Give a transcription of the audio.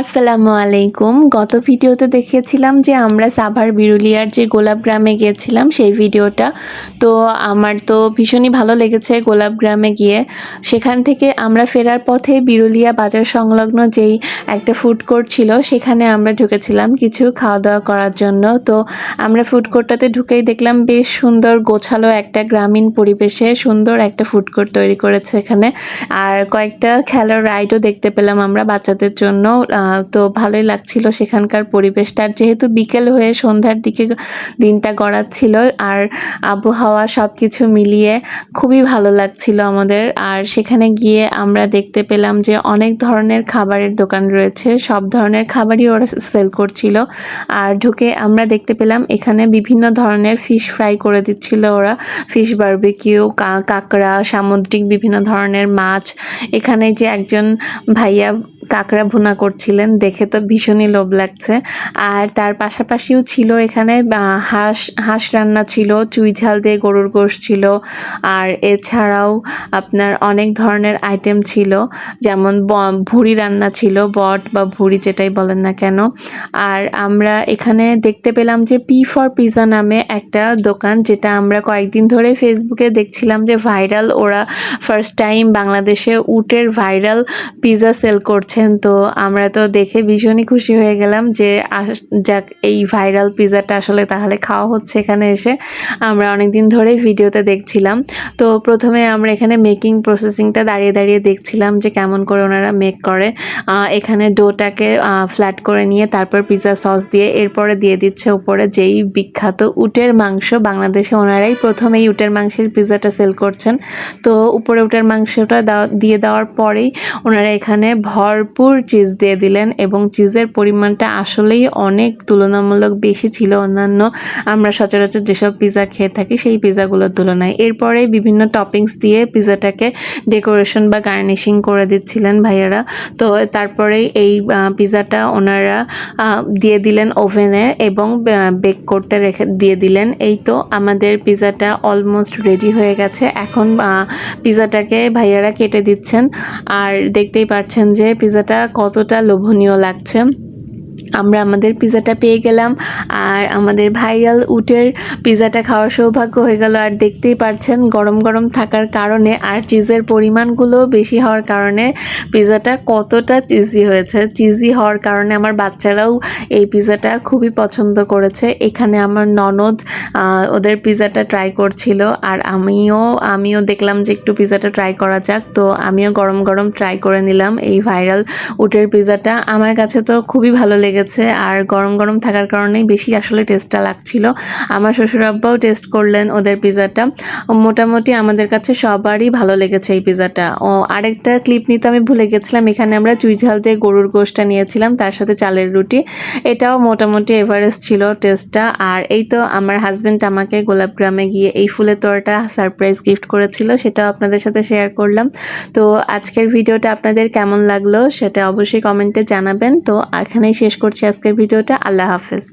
আসসালামু আলাইকুম। গত ভিডিওতে দেখিয়েছিলাম যে আমরা সাভার বিরুলিয়ার যে গোলাপ গ্রামে গিয়েছিলাম, সেই ভিডিওটা। তো আমার তো ভীষণই ভালো লেগেছে গোলাপ গ্রামে গিয়ে। সেখান থেকে আমরা ফেরার পথে বিরুলিয়া বাজার সংলগ্ন যেই একটা ফুড কোর্ট ছিল, সেখানে আমরা ঢুকেছিলাম কিছু খাওয়া দাওয়া করার জন্য। তো আমরা ফুড কোর্টটাতে ঢুকেই দেখলাম বেশ সুন্দর গোছালো একটা গ্রামীণ পরিবেশে সুন্দর একটা ফুড কোর্ট তৈরি করেছে এখানে। আর কয়েকটা খেলার রাইডও দেখতে পেলাম আমরা বাচ্চাদের জন্য তো ভালোই লাগছিল সেখানকার পরিবেশটা আর যেহেতু বিকেল হয়ে সন্ধ্যার দিকে দিনটা গড়াচ্ছিল আর আবহাওয়া সব কিছু মিলিয়ে খুবই ভালো লাগছিল আমাদের। আর সেখানে গিয়ে আমরা দেখতে পেলাম যে অনেক ধরনের খাবারের দোকান রয়েছে। সব ধরনের খাবারই ওরা সেল করছিল। আর ঢুকে আমরা দেখতে পেলাম এখানে বিভিন্ন ধরনের ফিশ ফ্রাই করে দিচ্ছিল ওরা। ফিশ বারবিকিউ কাঁকড়া, সামুদ্রিক বিভিন্ন ধরনের মাছ। এখানে যে একজন ভাইয়া কাঁকড়া ভুনা করছিলেন, দেখে তো ভীষণই লোভ লাগছে। আর তার পাশাপাশিও ছিল এখানে হাঁস হাঁস রান্না ছিল, চুই ঝাল দিয়ে গরুর গোশ ছিল, আর এছাড়াও আপনার অনেক ধরনের আইটেম ছিল, যেমন ভুড়ি রান্না ছিল, বট বা ভুড়ি যেটাই বলেন না কেন। আর আমরা এখানে দেখতে পেলাম যে পি ফর পিজা নামে একটা দোকান, যেটা আমরা কয়েকদিন ধরে ফেসবুকে দেখছিলাম যে ভাইরাল ওরা ফার্স্ট টাইম বাংলাদেশে উটের ভাইরাল পিজা সেল করছেন তো, আমরা তো দেখে ভীষণই খুশি হয়ে গেলাম যে যাক, এই ভাইরাল পিজাটা আসলে তাহলে খাওয়া হচ্ছে এখানে এসে। আমরা অনেক দিন ধরে ভিডিওতে দেখছিলাম। তো প্রথমে আমরা এখানে মেকিং প্রসেসিংটা দাঁড়িয়ে দাঁড়িয়ে দেখছিলাম যে কেমন করে ওনারা মেক করে। এখানে ডোটাকে ফ্ল্যাট করে নিয়ে তারপর পিজা সস দিয়ে এরপরে দিয়ে দিচ্ছে উপরে যেই বিখ্যাত উটের মাংস। বাংলাদেশে ওনারাই প্রথম এই উটের মাংসের পিজাটা সেল করছেন। তো উপরে উটের মাংসটা দিয়ে দেওয়ার পরেই ওনারা এখানে ভরপুর চিজ দিয়ে দিলেন এবং চিজের পরিমাণটা আসলেই অনেক তুলনামূলক বেশি ছিল অন্যান্য। আমরা সচরাচর যেসব পিজা খেয়ে থাকি সেই পিজাগুলোর তুলনায়। এরপরে বিভিন্ন টপিংস দিয়ে পিজাটাকে ডেকোরেশন বা গার্নিশিং করে দিচ্ছিলেন ভাইয়ারা। তো তারপরে এই পিজাটা ওনারা দিয়ে দিলেন ওভেনে এবং বেক করতে রেখে, দিয়ে দিলেন। এই তো আমাদের পিজাটা অলমোস্ট রেডি হয়ে গেছে। এখন পিজাটাকে ভাইয়ারা কেটে দিচ্ছেন। আর দেখতেই পাচ্ছেন যে পিজাটা কতটা লোভনীয় লাগছে। আমরা আমাদের পিজাটা পেয়ে গেলাম। আর আমাদের ভাইরাল উটের পিজাটা খাওয়ার সৌভাগ্য হয়ে গেল। আর দেখতেই পারছেন, গরম গরম থাকার কারণে আর চিজের পরিমাণগুলো বেশি হওয়ার কারণে পিজাটা কতটা চিজি হয়েছে। চিজি হওয়ার কারণে আমার বাচ্চারাও এই পিজাটা খুবই পছন্দ করেছে। এখানে আমার ননদ ওদের পিজাটা ট্রাই করছিল। আর আমিও আমিও দেখলাম যে একটু পিজাটা ট্রাই করা যাক। তো আমিও গরম গরম ট্রাই করে নিলাম এই ভাইরাল উটের পিজাটা আমার কাছে তো খুবই ভালো লেগেছে। আর গরম গরম থাকার কারণেই বেশি আসলে টেস্টটা লাগছিল। আমার শ্বশুর আব্বাও টেস্ট করলেন ওদের পিজাটা মোটামুটি আমাদের কাছে সবারই ভালো লেগেছে এই পিজাটা ও, আরেকটা ক্লিপ নিতে আমি ভুলে গেছিলাম। এখানে আমরা চুই ঝাল দিয়ে গরুর গোশটা নিয়েছিলাম, তার সাথে চালের রুটি। এটাও মোটামুটি এভারেস্ট ছিল টেস্টটা আর এই তো আমার হাজবেন্ড আমাকে গোলাপগ্রামে গিয়ে এই ফুলের তোড়াটা সারপ্রাইজ গিফট করেছিল, সেটাও আপনাদের সাথে শেয়ার করলাম। তো আজকের ভিডিওটা আপনাদের কেমন লাগল সেটা অবশ্যই কমেন্টে জানাবেন। তো এখানেই শেষ করছি আজকের ভিডিওটা। আল্লাহ হাফেজ।